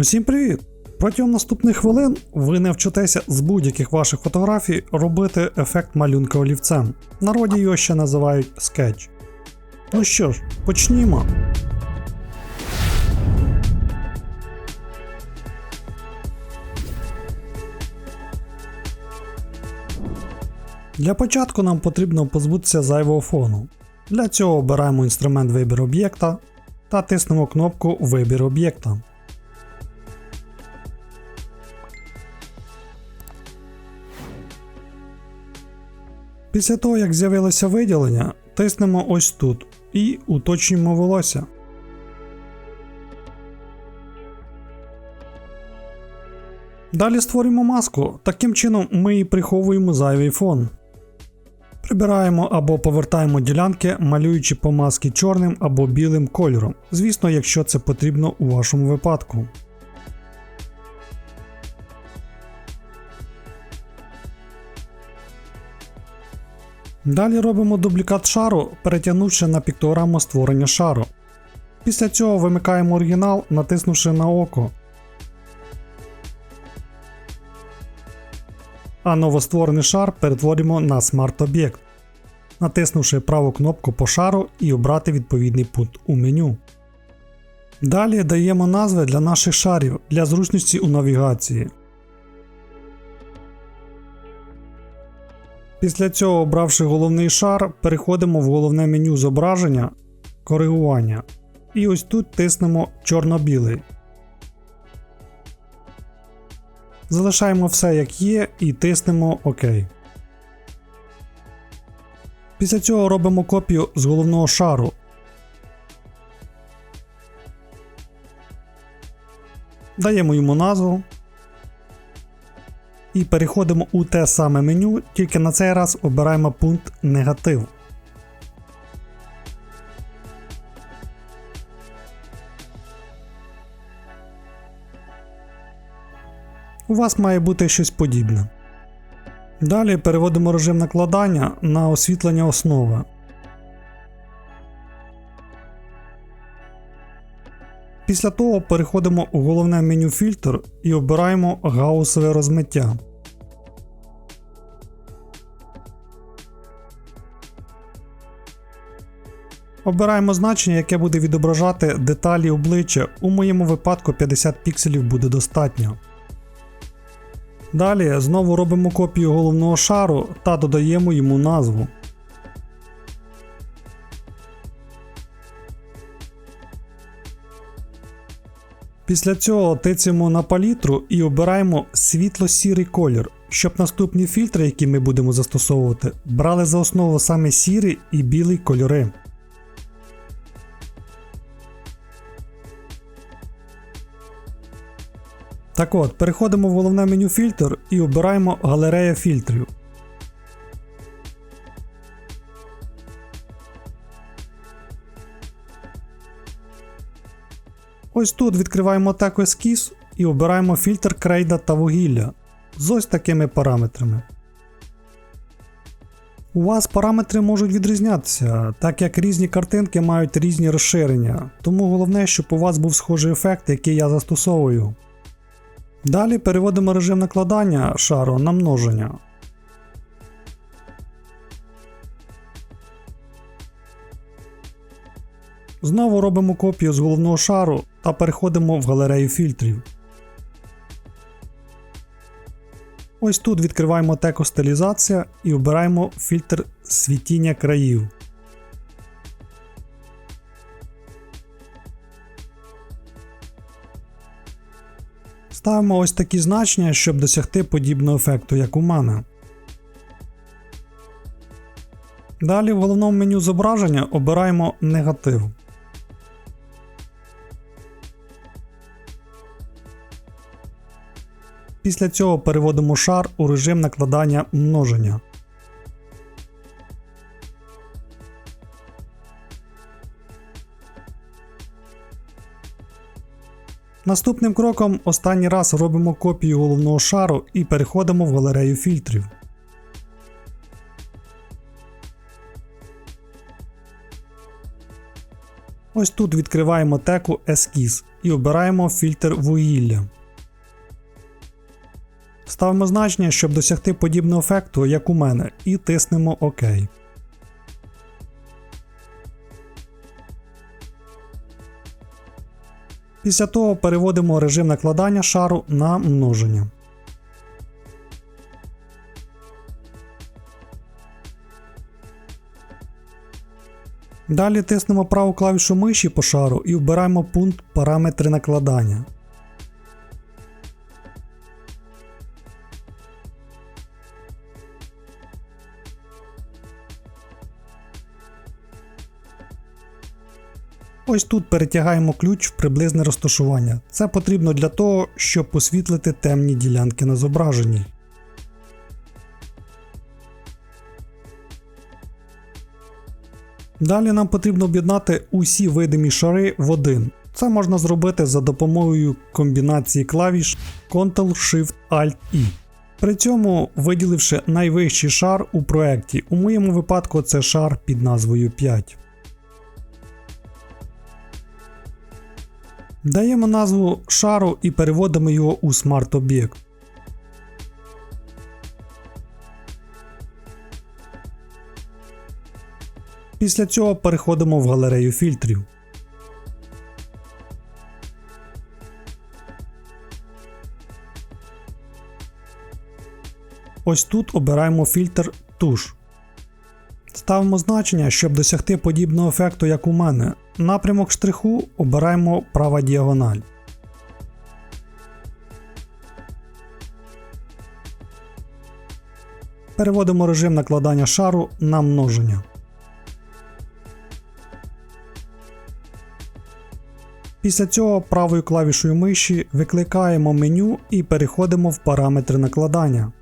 Усім привіт! Протягом наступних хвилин ви навчитеся з будь-яких ваших фотографій робити ефект малюнка олівцем. В народі його ще називають скетч. Ну що ж, почнімо. Для початку нам потрібно позбутися зайвого фону. Для цього обираємо інструмент вибір об'єкта та тиснемо кнопку Вибір об'єкта. Після того, як з'явилося виділення, тиснемо ось тут і уточнюємо волосся. Далі створюємо маску, таким чином ми і приховуємо зайвий фон. Прибираємо або повертаємо ділянки, малюючи по маски чорним або білим кольором, звісно, якщо це потрібно у вашому випадку. Далі робимо дублікат шару, перетягнувши на піктограму створення шару. Після цього вимикаємо оригінал, натиснувши на око. А новостворений шар перетворимо на смарт-об'єкт, натиснувши праву кнопку по шару і обрати відповідний пункт у меню. Далі даємо назви для наших шарів для зручності у навігації. Після цього, обравши головний шар, переходимо в головне меню зображення, коригування. І ось тут тиснемо чорно-білий. Залишаємо все як є і тиснемо ОК. Після цього робимо копію з головного шару. Даємо йому назву. І переходимо у те саме меню, тільки на цей раз обираємо пункт негатив. У вас має бути щось подібне. Далі переводимо режим накладання на освітлення основи. Після того переходимо у головне меню фільтр і обираємо гаусове розмиття. Обираємо значення, яке буде відображати деталі обличчя. У моєму випадку 50 пікселів буде достатньо. Далі знову робимо копію головного шару та додаємо йому назву. Після цього тицяємо на палітру і обираємо світло-сірий колір, щоб наступні фільтри, які ми будемо застосовувати, брали за основу саме сірий і білий кольори. Так от, переходимо в головне меню фільтр і обираємо галерея фільтрів. Ось тут відкриваємо так ескіз і обираємо фільтр крейда та вугілля з ось такими параметрами. У вас параметри можуть відрізнятися, так як різні картинки мають різні розширення, тому головне, щоб у вас був схожий ефект, який я застосовую. Далі переводимо режим накладання шару на множення. Знову робимо копію з головного шару та переходимо в галерею фільтрів. Ось тут відкриваємо теко стилізація і обираємо фільтр світіння країв. Ставимо ось такі значення, щоб досягти подібного ефекту, як у мене. Далі в головному меню зображення обираємо негатив. Після цього переводимо шар у режим накладання множення. Наступним кроком останній раз робимо копію головного шару і переходимо в галерею фільтрів. Ось тут відкриваємо теку Ескіз і обираємо фільтр вугілля. Ставимо значення, щоб досягти подібного ефекту, як у мене, і тиснемо ОК. Після того переводимо режим накладання шару на множення. Далі тиснемо праву клавішу миші по шару і вбираємо пункт Параметри накладання. Ось тут перетягаємо ключ в приблизне розташування. Це потрібно для того, щоб освітлити темні ділянки на зображенні. Далі нам потрібно об'єднати усі видимі шари в один. Це можна зробити за допомогою комбінації клавіш Ctrl-Shift-Alt-I. При цьому виділивши найвищий шар у проєкті, у моєму випадку це шар під назвою 5. Даємо назву шару і переводимо його у смарт-об'єкт. Після цього переходимо в галерею фільтрів. Ось тут обираємо фільтр туш. Ставимо значення, щоб досягти подібного ефекту, як у мене. Напрямок штриху обираємо права діагональ. Переводимо режим накладання шару на множення. Після цього правою клавішою миші викликаємо меню і переходимо в параметри накладання.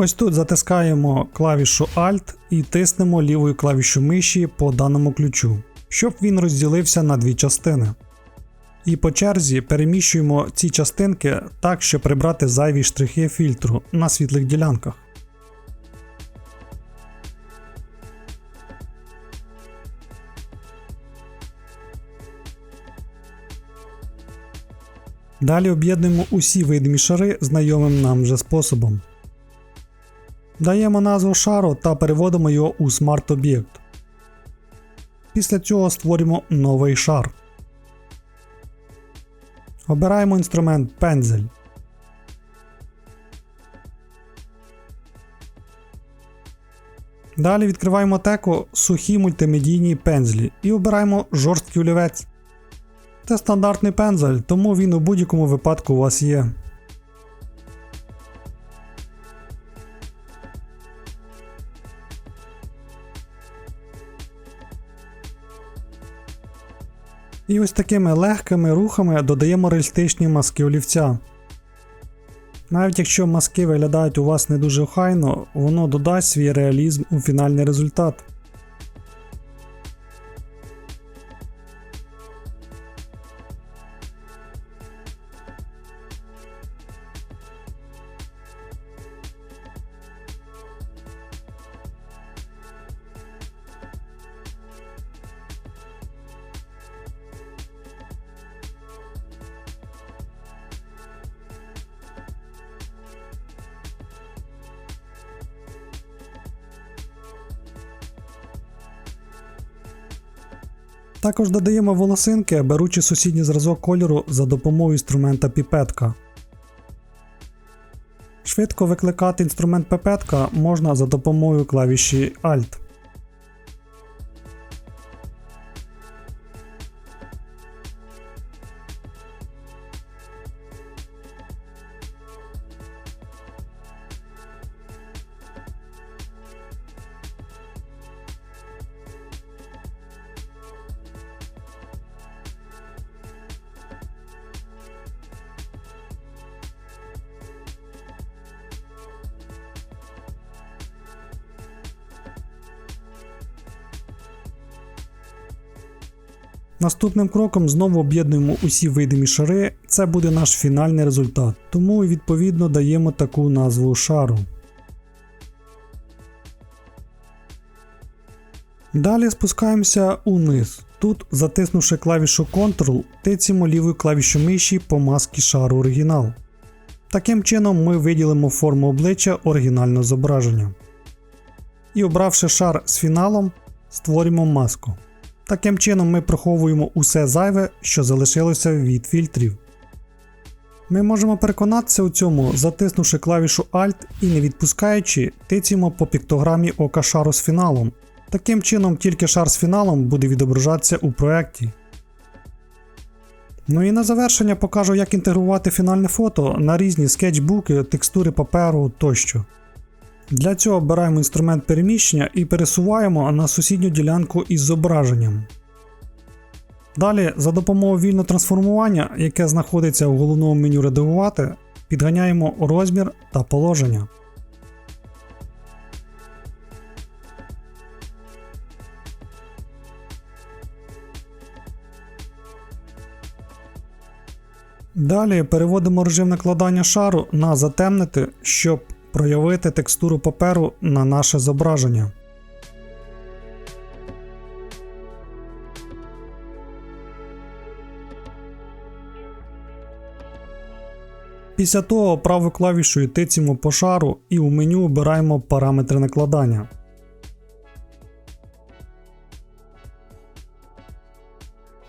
Ось тут затискаємо клавішу Alt і тиснемо лівою клавішою миші по даному ключу, щоб він розділився на дві частини. І по черзі переміщуємо ці частинки так, щоб прибрати зайві штрихи фільтру на світлих ділянках. Далі об'єднуємо усі видимі шари знайомим нам вже способом. Даємо назву шару та переводимо його у смарт-об'єкт. Після цього створюємо новий шар. Обираємо інструмент пензель. Далі відкриваємо теку сухі мультимедійні пензлі і обираємо жорсткий олівець. Це стандартний пензель, тому він у будь-якому випадку у вас є. І ось такими легкими рухами додаємо реалістичні маски олівця. Навіть якщо маски виглядають у вас не дуже охайно, воно додасть свій реалізм у фінальний результат. Також додаємо волосинки, беручи сусідній зразок кольору за допомогою інструмента піпетка. Швидко викликати інструмент піпетка можна за допомогою клавіші Alt. Наступним кроком знову об'єднуємо усі видимі шари, це буде наш фінальний результат, тому відповідно даємо таку назву шару. Далі спускаємося униз. Тут, затиснувши клавішу Ctrl, тицємо лівою клавішою миші по маски шару оригінал. Таким чином ми виділимо форму обличчя оригінального зображення. І обравши шар з фіналом, створюємо маску. Таким чином ми приховуємо усе зайве, що залишилося від фільтрів. Ми можемо переконатися у цьому, затиснувши клавішу Alt і не відпускаючи, тицяємо по піктограмі ока шару з фіналом. Таким чином, тільки шар з фіналом буде відображатися у проєкті. Ну і на завершення покажу, як інтегрувати фінальне фото на різні скетчбуки, текстури паперу тощо. Для цього обираємо інструмент переміщення і пересуваємо на сусідню ділянку із зображенням. Далі, за допомогою вільного трансформування, яке знаходиться у головному меню редагувати, підганяємо розмір та положення. Далі переводимо режим накладання шару на затемнити, щоб проявити текстуру паперу на наше зображення. Після того правою клавішою тицємо по шару і у меню обираємо параметри накладання.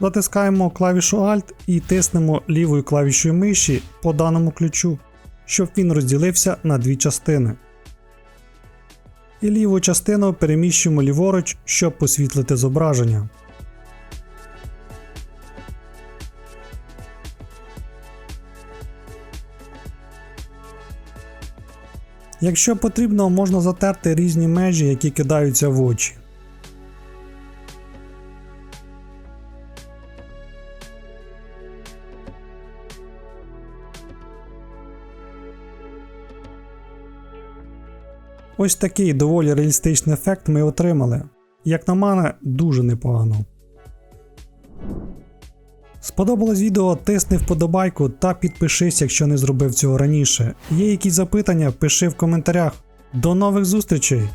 Затискаємо клавішу Alt і тиснемо лівою клавішою миші по даному ключу, щоб він розділився на дві частини. І ліву частину переміщуємо ліворуч, щоб посвітлити зображення. Якщо потрібно, можна затерти різні межі, які кидаються в очі. Ось такий доволі реалістичний ефект ми отримали. Як на мене, дуже непогано. Сподобалось відео, тисни вподобайку та підпишись, якщо не зробив цього раніше. Є якісь запитання, пиши в коментарях. До нових зустрічей!